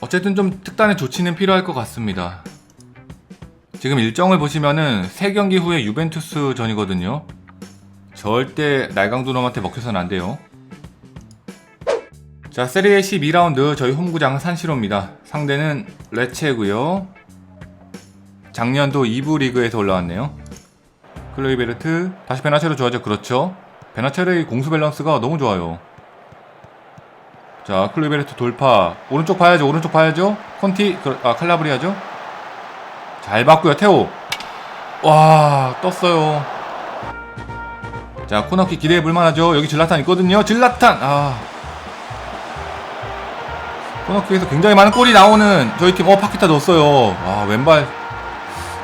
어쨌든 좀 특단의 조치는 필요할 것 같습니다. 지금 일정을 보시면은 3경기 후에 유벤투스 전이거든요. 절대 날강두 놈한테 먹혀서는 안 돼요. 자, 세리에 12라운드 저희 홈구장 산시로입니다. 상대는 레체고요. 작년도 2부 리그에서 올라왔네요. 클로이베르트 다시 베나체로 좋아져 그렇죠. 베나체르의 공수 밸런스가 너무 좋아요. 자, 클로이베르트 돌파. 오른쪽 봐야죠. 오른쪽 봐야죠. 콘티 그, 아 칼라브리아죠. 잘 봤고요. 테오. 와, 떴어요. 자, 코너킥 기대해 볼 만하죠. 여기 질라탄 있거든요. 질라탄. 아. 코너킥에서 굉장히 많은 골이 나오는 저희 팀. 어, 파케타 넣었어요. 와, 왼발.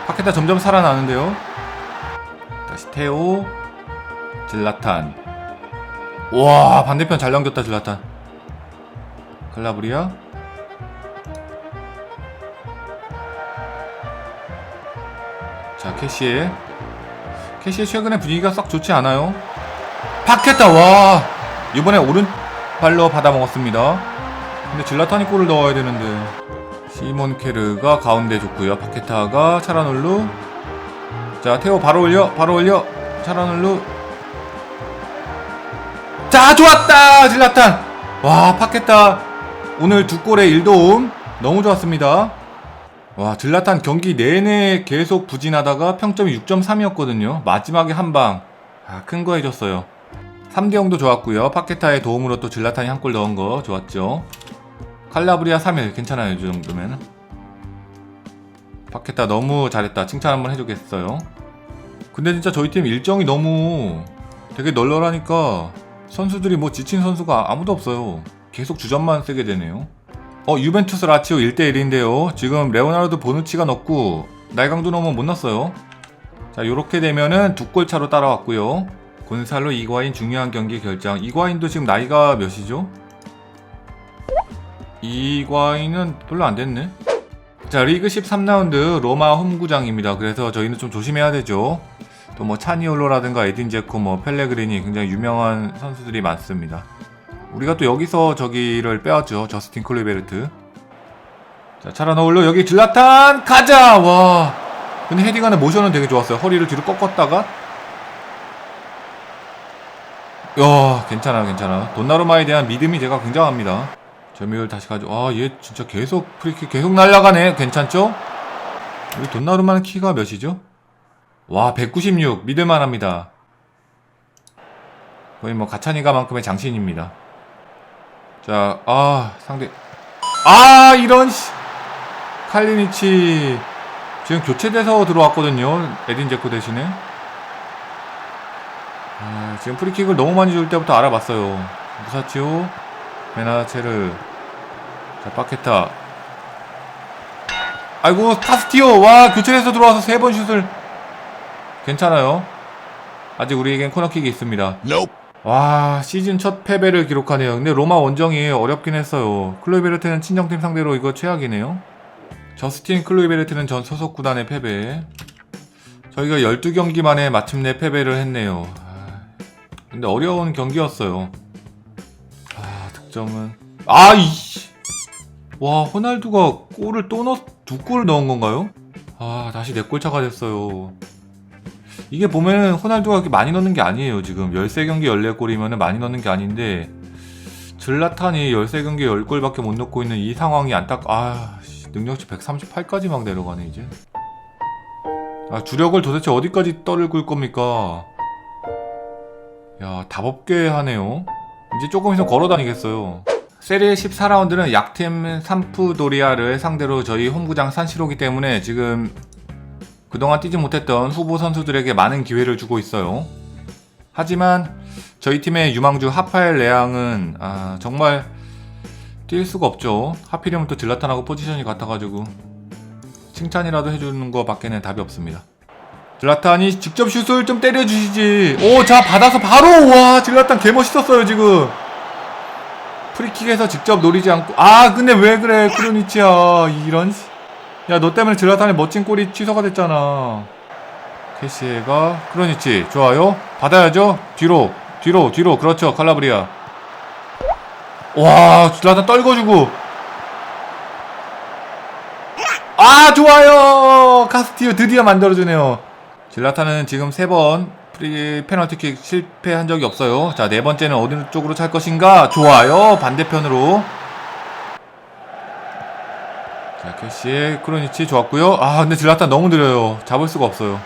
파케타 점점 살아나는데요. 다시 테오. 질라탄. 와, 반대편 잘 넘겼다, 질라탄. 칼라브리아. 자, 캐시에. 캐시의 최근에 분위기가 썩 좋지 않아요. 파케타, 와! 이번에 오른발로 받아먹었습니다. 근데 질라탄이 골을 넣어야 되는데. 시몬 케르가 가운데 줬고요. 파케타가 차라놀루. 자, 테오 바로 올려, 바로 올려. 차라놀루. 자, 좋았다! 질라탄! 와, 파케타. 오늘 두 골에 1도움. 너무 좋았습니다. 와, 질라탄 경기 내내 계속 부진하다가 평점이 6.3이었거든요. 마지막에 한 방. 아, 큰 거 해줬어요. 3대 0도 좋았고요. 파케타의 도움으로 또 질라탄이 한 골 넣은 거 좋았죠. 칼라브리아 3일 괜찮아요. 이 정도면. 파케타 너무 잘했다. 칭찬 한번 해주겠어요. 근데 진짜 저희 팀 일정이 너무 되게 널널하니까 선수들이 뭐 지친 선수가 아무도 없어요. 계속 주전만 쓰게 되네요. 어 유벤투스 라치오 1대1인데요. 지금 레오나르도 보누치가 넣고 날강도 넣으면 못 넣었어요. 자 요렇게 되면은 두 골 차로 따라왔고요. 곤살로 이과인 중요한 경기 결정 이과인도 지금 나이가 몇이죠? 이과인은 별로 안 됐네. 자 리그 13라운드 로마 홈구장입니다. 그래서 저희는 좀 조심해야 되죠. 또 뭐 차니올로라든가 에딘 제코 뭐 펠레그리니 굉장히 유명한 선수들이 많습니다 우리가 또 여기서 저기를 빼왔죠. 저스틴 클리베르트. 자, 차라 넣을려 여기 질라탄 가자. 와. 근데 헤딩하는 모션은 되게 좋았어요. 허리를 뒤로 꺾었다가 야, 괜찮아, 괜찮아. 돈나루마에 대한 믿음이 제가 굉장합니다. 점유율 다시 가져. 아, 얘 진짜 계속 프리킥 계속 날아가네. 괜찮죠? 우리 돈나루마는 키가 몇이죠? 와, 196. 믿을만 합니다. 거의 뭐 가차니가만큼의 장신입니다. 자, 아, 상대. 아, 이런, 씨. 칼리니치. 지금 교체돼서 들어왔거든요. 에딘 제코 대신에. 아, 지금 프리킥을 너무 많이 줄 때부터 알아봤어요. 무사치오, 베나체르. 자, 파케타. 아이고, 타스티오. 와, 교체돼서 들어와서 세 번 슛을. 괜찮아요. 아직 우리에겐 코너킥이 있습니다. 와 시즌 첫 패배를 기록하네요. 근데 로마 원정이 어렵긴 했어요. 클로이베르트는 친정팀 상대로 이거 최악이네요. 저스틴 클로이베르트는 전 소속 구단의 패배. 저희가 12경기 만에 마침내 패배를 했네요. 아, 근데 어려운 경기였어요. 아 득점은. 아이씨 와 호날두가 골을 또 넣... 두 골을 넣은 건가요? 아 다시 내 골차가 됐어요 이게 보면은 호날두가 그렇게 많이 넣는 게 아니에요 지금. 13경기 14골이면 많이 넣는 게 아닌데 질라탄이 13경기 10골밖에 못 넣고 있는 이 상황이 안타 아 씨, 능력치 138까지 막 내려가네 이제. 아 주력을 도대체 어디까지 떨굴 겁니까? 야 답없게 하네요. 이제 조금 있으면 걸어다니겠어요. 세리에 14라운드는 약팀 삼프도리아를 상대로 저희 홈구장 산시로기 때문에 지금 그동안 뛰지 못했던 후보 선수들에게 많은 기회를 주고 있어요. 하지만 저희 팀의 유망주 하파엘 레앙은 아, 정말 뛸 수가 없죠. 하필이면 또 질라탄하고 포지션이 같아가지고 칭찬이라도 해주는 거 밖에는 답이 없습니다. 질라탄이 직접 슛을 좀 때려주시지. 오, 자 받아서 바로 와 질라탄 개 멋있었어요 지금. 프리킥에서 직접 노리지 않고 아 근데 왜 그래 크로니치야 이런. 야, 너 때문에 질라탄의 멋진 골이 취소가 됐잖아. 캐시에가 크로니치 좋아요. 받아야죠. 뒤로, 뒤로, 뒤로. 그렇죠. 칼라브리아. 와, 질라탄 떨궈주고. 아 좋아요 카스티오 드디어 만들어주네요 질라타는 지금 세번 프리 페널티킥 실패한 적이 없어요 자 네 번째는 어느 쪽으로 찰 것인가 좋아요 반대편으로 자 캐시의 크로니치 좋았고요. 아 근데 질라타 너무 느려요. 잡을 수가 없어요.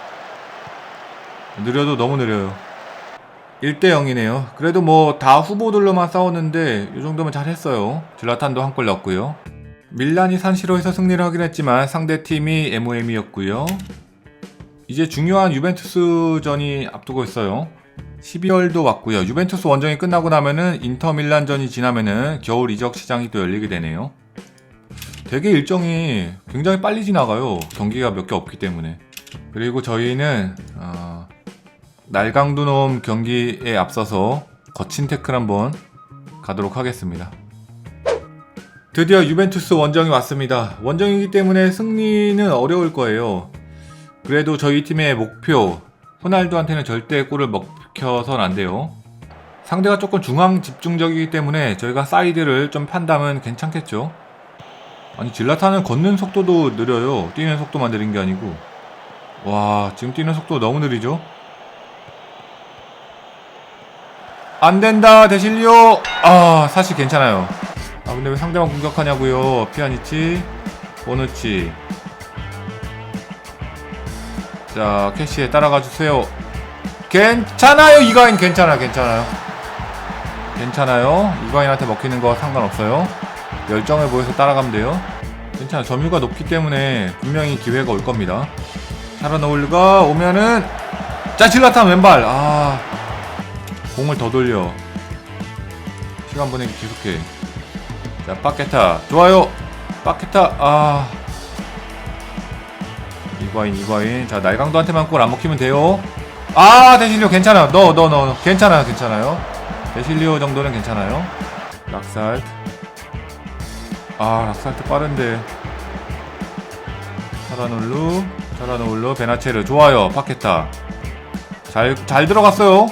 느려도 너무 느려요. 1대 0이네요. 그래도 뭐 다 후보들로만 싸웠는데 이 정도면 잘했어요. 질라탄도 한 골 넣었고요. 밀란이 산시로에서 승리를 하긴 했지만 상대팀이 MOM이었고요. 이제 중요한 유벤투스전이 앞두고 있어요. 12월도 왔고요. 유벤투스 원정이 끝나고 나면은 인터 밀란전이 지나면은 겨울 이적 시장이 또 열리게 되네요 되게 일정이 굉장히 빨리 지나가요 경기가 몇 개 없기 때문에 그리고 저희는 어, 날강두놈 경기에 앞서서 거친 태클 한번 가도록 하겠습니다. 드디어 유벤투스 원정이 왔습니다. 원정이기 때문에 승리는 어려울 거예요. 그래도 저희 팀의 목표, 호날두한테는 절대 골을 먹혀선 안 돼요. 상대가 조금 중앙 집중적이기 때문에 저희가 사이드를 좀 판다면 괜찮겠죠. 아니 질라타는 걷는 속도도 느려요. 뛰는 속도만 느린 게 아니고. 와 지금 뛰는 속도 너무 느리죠? 안 된다 대실리오! 아 사실 괜찮아요. 아 근데 왜 상대방 공격하냐고요? 피아니치 보누치. 자 캐시에 따라가 주세요. 괜찮아요! 이가인 괜찮아 괜찮아요. 괜찮아요. 이가인한테 먹히는 거 상관없어요 열정을 보여서 따라가면 돼요? 괜찮아. 점유가 높기 때문에 분명히 기회가 올 겁니다. 살아놓을가 오면은 자 질라탄 왼발. 아 공을 더 돌려. 시간 보내기 계속해. 자 빠케타. 좋아요. 빠케타. 아. 이과인 이과인. 자 날강도한테만 골 안 먹히면 돼요. 아 데실리오 괜찮아. 너 너너 괜찮아요 괜찮아요? 데실리오 정도는 괜찮아요? 락살 트아 락살트 빠른데. 차라놀루 차라놀루 베나체르. 좋아요. 파케타 잘 잘 들어갔어요.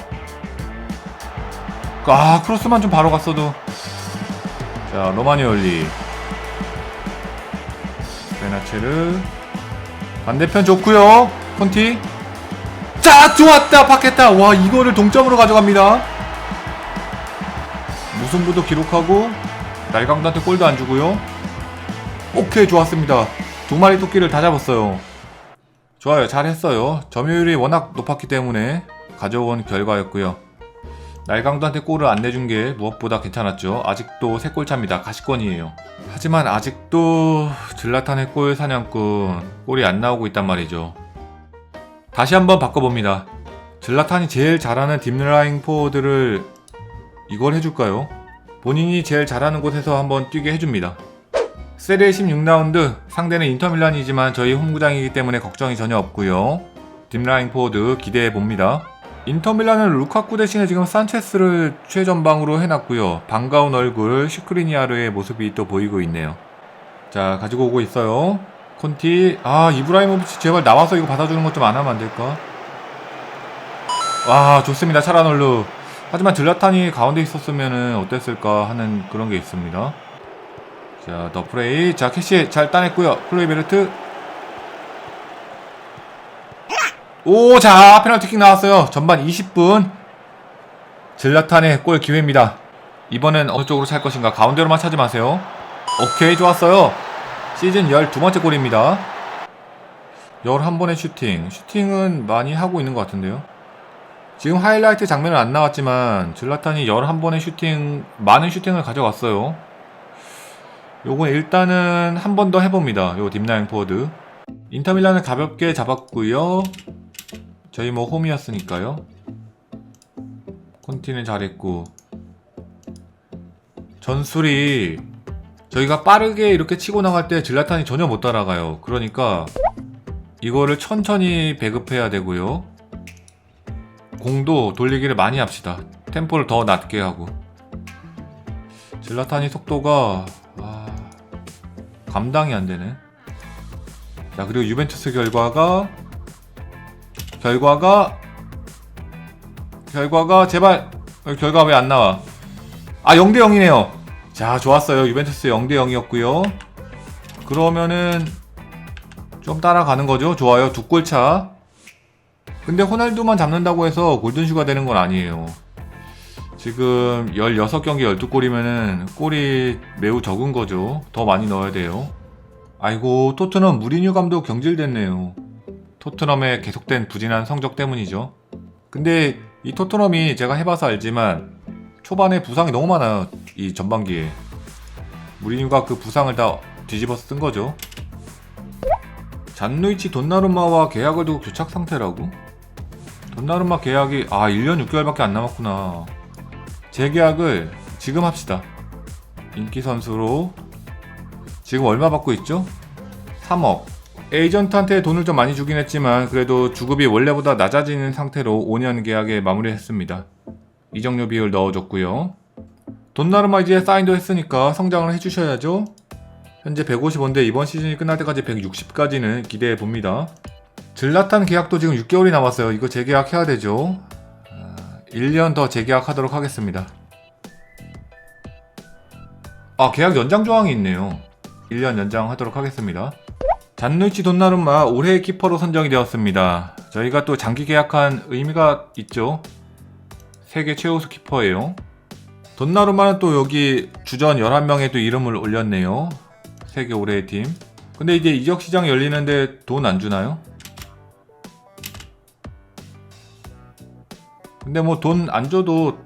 아 크로스만 좀 바로 갔어도. 자 로마니올리. 베나체르. 반대편 좋고요. 콘티. 자 좋았다. 파케타 와 이거를 동점으로 가져갑니다. 무승부도 기록하고 날강도한테 골도 안 주고요 오케이 좋았습니다 두 마리 토끼를 다 잡았어요 좋아요 잘했어요 점유율이 워낙 높았기 때문에 가져온 결과였고요 날강도한테 골을 안 내준 게 무엇보다 괜찮았죠. 아직도 3골 차입니다. 가시권이에요. 하지만 아직도 질라탄의 골 사냥꾼 골이 안 나오고 있단 말이죠. 다시 한번 바꿔봅니다. 질라탄이 제일 잘하는 딥라인 포워드를 이걸 해줄까요? 본인이 제일 잘하는 곳에서 한번 뛰게 해줍니다. 세리에 16라운드 상대는 인터밀란이지만 저희 홈구장이기 때문에 걱정이 전혀 없고요. 딥라인 포워드 기대해 봅니다. 인터밀란은 루카쿠 대신에 지금 산체스를 최전방으로 해놨고요. 반가운 얼굴 슈크리니아르의 모습이 또 보이고 있네요. 자 가지고 오고 있어요. 콘티 아 이브라이모비치 제발 나와서 이거 받아주는 것 좀 안 하면 안 될까? 와 좋습니다 차라놀루. 하지만 들라탄이 가운데 있었으면 어땠을까 하는 그런 게 있습니다. 자 더프레이 자 캐시 잘 따냈고요. 클로이 베르트 오, 자, 페널티킥 나왔어요. 전반 20분. 질라탄의 골 기회입니다. 이번엔 어느 쪽으로 찰 것인가? 가운데로만 차지 마세요. 오케이, 좋았어요. 시즌 12번째 골입니다. 11번의 슈팅. 슈팅은 많이 하고 있는 것 같은데요. 지금 하이라이트 장면은 안 나왔지만 질라탄이 11번의 슈팅, 많은 슈팅을 가져갔어요. 요건 일단은 한 번 더 해봅니다. 요 딥라인 포워드. 인터밀란을 가볍게 잡았고요. 저희 뭐 홈이었으니까요. 콘티는 잘했고 전술이 저희가 빠르게 이렇게 치고 나갈 때 질라탄이 전혀 못 따라가요. 그러니까 이거를 천천히 배급해야 되고요. 공도 돌리기를 많이 합시다. 템포를 더 낮게 하고 질라탄이 속도가 아, 감당이 안 되네. 자 그리고 유벤투스 결과가 결과가 결과가 제발 어, 결과 왜 안 나와? 아 0대 0이네요. 자 좋았어요. 유벤투스 0대 0이었고요. 그러면은 좀 따라가는 거죠. 좋아요. 두 골 차. 근데 호날두만 잡는다고 해서 골든슈가 되는 건 아니에요. 지금 16경기 12골이면은 골이 매우 적은 거죠. 더 많이 넣어야 돼요. 아이고, 토트넘 무리뉴 감독 경질됐네요. 토트넘의 계속된 부진한 성적 때문이죠. 근데 이 토트넘이 제가 해봐서 알지만 초반에 부상이 너무 많아요. 이 전반기에. 무리뉴가 그 부상을 다 뒤집어 쓴 거죠. 잔누이치 돈나룸마와 계약을 두고 교착 상태라고? 돈나룸마 계약이 아 1년 6개월밖에 안 남았구나. 재계약을 지금 합시다. 인기 선수로 지금 얼마 받고 있죠? 3억. 에이전트한테 돈을 좀 많이 주긴 했지만 그래도 주급이 원래보다 낮아지는 상태로 5년 계약에 마무리했습니다. 이적료 비율 넣어줬고요. 돈나르마 이제 사인도 했으니까 성장을 해주셔야죠. 현재 150원인데 이번 시즌이 끝날 때까지 160까지는 기대해 봅니다. 질라탄 계약도 지금 6개월이 남았어요. 이거 재계약 해야 되죠. 아, 1년 더 재계약 하도록 하겠습니다. 아 계약 연장 조항이 있네요. 1년 연장하도록 하겠습니다. 잔누치 돈나룸마 올해의 키퍼로 선정이 되었습니다. 저희가 또 장기 계약한 의미가 있죠. 세계 최우수 키퍼예요. 돈나룸마는 또 여기 주전 11명에 또 이름을 올렸네요. 세계 올해의 팀. 근데 이제 이적 시장 열리는데 돈 안 주나요? 근데 뭐 돈 안 줘도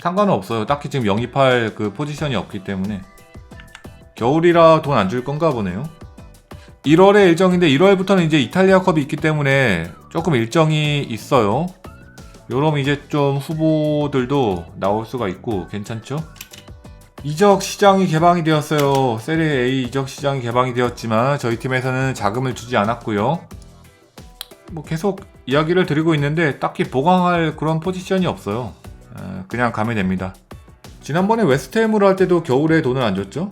상관은 없어요. 딱히 지금 영입할 그 포지션이 없기 때문에. 겨울이라 돈 안 줄 건가 보네요. 1월에 일정인데 1월부터는 이제 이탈리아 컵이 있기 때문에 조금 일정이 있어요. 요럼 이제 좀 후보들도 나올 수가 있고 괜찮죠? 이적 시장이 개방이 되었어요. 세리에 A 이적 시장이 개방이 되었지만 저희 팀에서는 자금을 주지 않았고요. 뭐 계속 이야기를 드리고 있는데 딱히 보강할 그런 포지션이 없어요. 에, 그냥 가면 됩니다. 지난번에 웨스트햄으로 할 때도 겨울에 돈을 안 줬죠?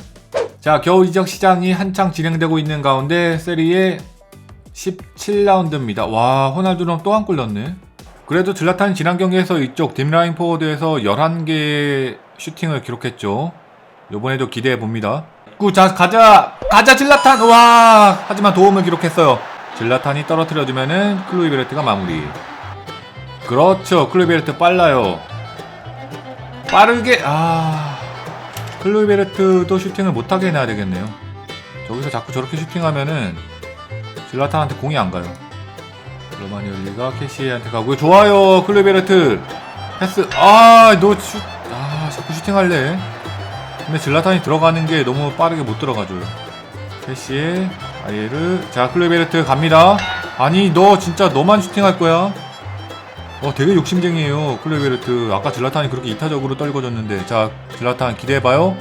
자, 겨울 이적 시장이 한창 진행되고 있는 가운데 세리에 17라운드입니다. 와, 호날두는 또 한 골 넣네. 그래도 질라탄이 지난 경기에서 이쪽 딥라인 포워드에서 11개의 슈팅을 기록했죠. 요번에도 기대해 봅니다. 구, 자, 가자! 가자, 질라탄! 와! 하지만 도움을 기록했어요. 질라탄이 떨어뜨려주면은 클로이 베르트가 마무리. 그렇죠. 클로이 베르트 빨라요. 빠르게, 아. 클로이 베르트도 슈팅을 못하게 해놔야 되겠네요. 저기서 자꾸 저렇게 슈팅하면은 질라탄한테 공이 안 가요. 로마니올리가 캐시에한테 가고요. 좋아요, 클로이 베르트. 패스. 아, 너 슈, 아, 자꾸 슈팅할래. 근데 질라탄이 들어가는 게 너무 빠르게 못 들어가줘요. 캐시에, 아예르. 자, 클로이 베르트 갑니다. 아니, 너 진짜 너만 슈팅할 거야? 어, 되게 욕심쟁이에요, 클로이 베르트. 아까 질라탄이 그렇게 이타적으로 떨궈졌는데. 자, 질라탄 기대해봐요.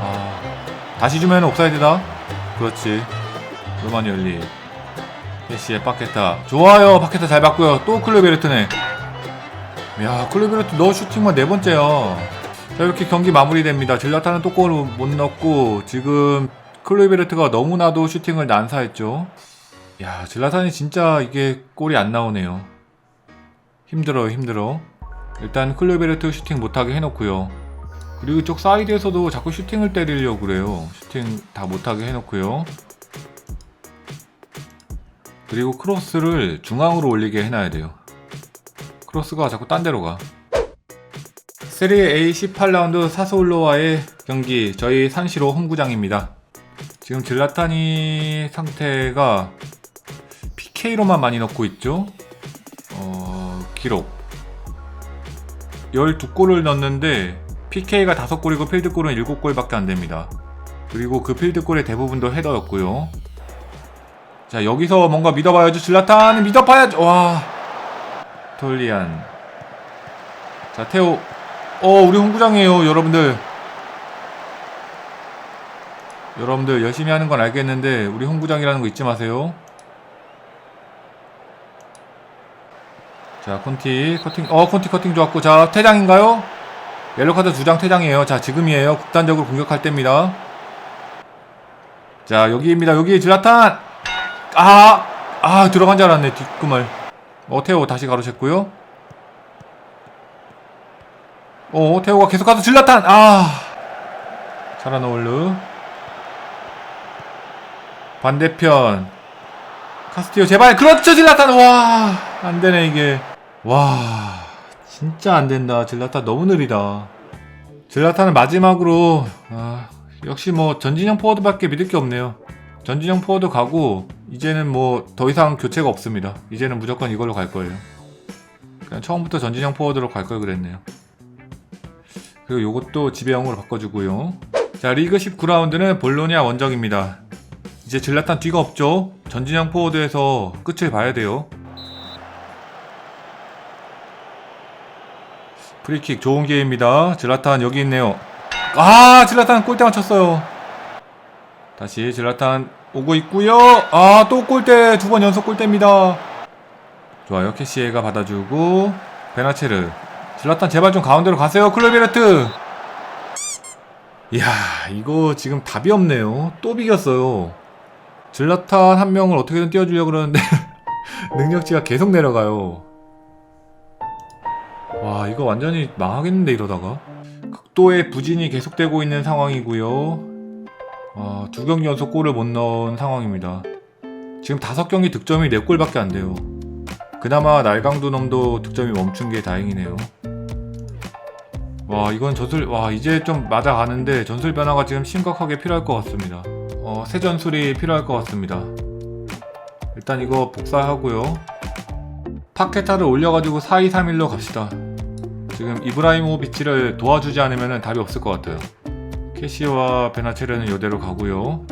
아, 다시 주면 옵사이드다. 그렇지. 로마니올리. 메시의 파케타. 좋아요. 파케타 잘 봤고요. 또 클로이 베르트네. 야, 클로이 베르트 너 슈팅만 네 번째야. 자, 이렇게 경기 마무리됩니다. 질라탄은 또 골을 못 넣고 지금 클로이 베르트가 너무나도 슈팅을 난사했죠. 야, 질라탄이 진짜 이게 골이 안 나오네요. 힘들어요, 힘들어. 일단 클로이 베르트 슈팅 못하게 해놓고요. 그리고 이쪽 사이드에서도 자꾸 슈팅을 때리려고 그래요. 슈팅 다 못하게 해놓고요. 그리고 크로스를 중앙으로 올리게 해놔야 돼요. 크로스가 자꾸 딴 데로 가. 세리에 A 18라운드 사소울로와의 경기 저희 산시로 홈구장입니다. 지금 질라타니 상태가 PK로만 많이 넣고 있죠. 어, 기록 12골을 넣었는데 PK가 5골이고 필드골은 7골밖에 안 됩니다. 그리고 그 필드골의 대부분도 헤더였고요. 자 여기서 뭔가 믿어봐야죠 질라탄 믿어봐야죠 와 톨리안 자 테오 어 우리 홍구장이에요 여러분들 여러분들 열심히 하는 건 알겠는데 우리 홍구장이라는 거 잊지 마세요 자 콘티 커팅 어 콘티 커팅 좋았고 자 퇴장인가요? 옐로카드 두 장 퇴장이에요 자 지금이에요 극단적으로 공격할 때입니다 자 여기입니다 여기 질라탄 아, 아 들어간 줄 알았네 뒷구말. 어 태호 다시 가로챘고요. 어 태호가 계속 가서 질라탄 아. 차라노울르. 반대편. 카스티오 제발. 그렇죠 질라탄. 와 안되네 이게. 와 진짜 안된다. 질라탄 너무 느리다. 질라탄은 마지막으로 아, 역시 뭐 전진형 포워드밖에 믿을 게 없네요. 전진형 포워드 가고 이제는 뭐 더 이상 교체가 없습니다. 이제는 무조건 이걸로 갈 거예요. 그냥 처음부터 전진형 포워드로 갈 걸 그랬네요. 그리고 요것도 지배형으로 바꿔주고요. 자 리그 19라운드는 볼로냐 원정입니다 이제 질라탄 뒤가 없죠. 전진형 포워드에서 끝을 봐야 돼요. 프리킥 좋은 기회입니다. 질라탄 여기 있네요. 아, 질라탄 골대 맞췄어요. 다시 질라탄 오고 있고요. 아, 또 골대 두 번 연속 골대입니다. 좋아요. 캐시에가 받아주고 베나체르. 질라탄 제발 좀 가운데로 가세요. 클로베르트. 이야, 이거 지금 답이 없네요. 또 비겼어요. 질라탄 한 명을 어떻게든 띄워주려고 그러는데 능력치가 계속 내려가요. 와 이거 완전히 망하겠는데 이러다가 극도의 부진이 계속되고 있는 상황이고요. 아, 두 경기 연속 골을 못 넣은 상황입니다. 지금 다섯 경기 득점이 네 골밖에 안 돼요. 그나마 날강도 놈도 득점이 멈춘 게 다행이네요. 와 이건 전술 와 이제 좀 맞아가는데 전술 변화가 지금 심각하게 필요할 것 같습니다. 어, 새 전술이 필요할 것 같습니다. 일단 이거 복사하고요. 파케타를 올려가지고 4-2-3-1로 갑시다. 지금 이브라이모비치를 도와주지 않으면 답이 없을 것 같아요. 캐시와 베나체르는 이대로 가고요.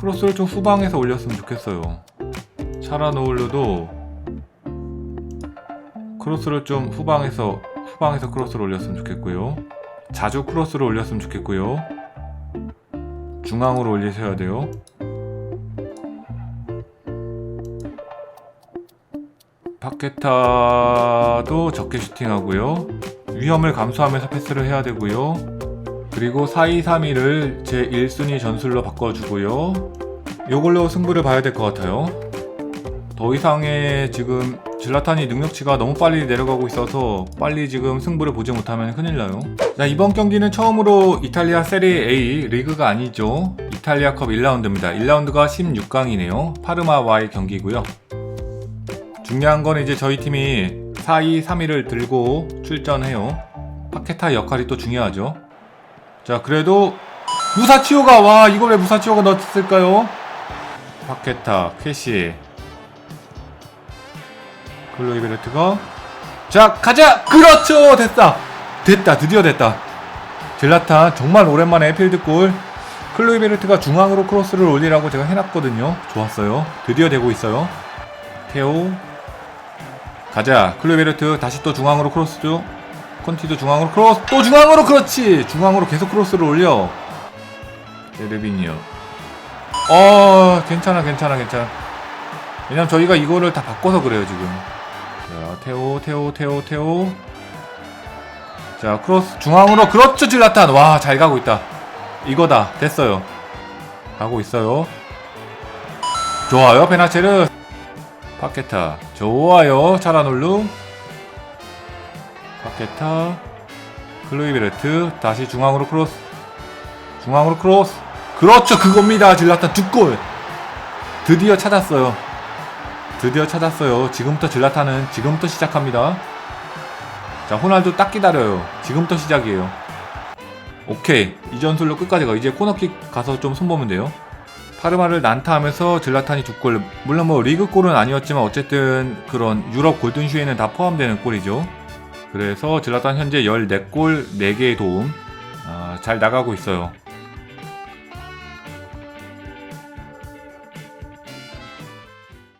크로스를 좀 후방에서 올렸으면 좋겠어요. 차라노울로도 크로스를 좀 후방에서 후방에서 크로스를 올렸으면 좋겠고요. 자주 크로스를 올렸으면 좋겠고요. 중앙으로 올리셔야 돼요. 파케타도 적게 슈팅하고요. 위험을 감수하면서 패스를 해야 되고요. 그리고 4-2-3-1을 제 1순위 전술로 바꿔주고요. 요걸로 승부를 봐야 될 것 같아요. 더 이상의 지금 질라탄이 능력치가 너무 빨리 내려가고 있어서 빨리 지금 승부를 보지 못하면 큰일 나요. 자, 이번 경기는 처음으로 이탈리아 세리 A 리그가 아니죠. 이탈리아 컵 1라운드입니다. 1라운드가 16강이네요. 파르마와의 경기고요. 중요한 건 이제 저희 팀이 4-2-3-1을 들고 출전해요. 파케타 역할이 또 중요하죠. 자, 그래도 무사치오가 와 이걸 왜 무사치오가 넣었을까요? 파케타, 캐시, 클로이 베르트가 자 가자! 그렇죠! 됐다! 됐다! 드디어 됐다! 젤라탄 정말 오랜만에 필드골. 클로이 베르트가 중앙으로 크로스를 올리라고 제가 해놨거든요. 좋았어요. 드디어 되고 있어요. 테오 가자! 클로이 베르트 다시 또 중앙으로 크로스죠. 컨티도 중앙으로 크로스 또 중앙으로 그렇지! 중앙으로 계속 크로스를 올려. 제르비니어. 어 괜찮아 괜찮아 괜찮아. 왜냐면 저희가 이거를 다 바꿔서 그래요 지금 자, 테오, 테오, 테오, 테오. 자, 크로스 중앙으로 그렇죠, 질라탄. 와, 잘 가고 있다. 이거다. 됐어요. 가고 있어요. 좋아요, 베나체르. 파케타. 좋아요, 차라놀루. 파케타. 클로이베르트. 다시 중앙으로 크로스. 중앙으로 크로스. 그렇죠, 그겁니다. 질라탄 두 골. 드디어 찾았어요. 드디어 찾았어요. 지금부터 질라타는 지금부터 시작합니다. 자, 호날두 딱 기다려요. 지금부터 시작이에요. 오케이. 이 전술로 끝까지 가. 이제 코너킥 가서 좀 손보면 돼요. 파르마를 난타하면서 질라탄이 두 골. 물론 뭐 리그 골은 아니었지만 어쨌든 그런 유럽 골든슈에는 다 포함되는 골이죠. 그래서 질라탄 현재 14골 4개의 도움. 아, 잘 나가고 있어요.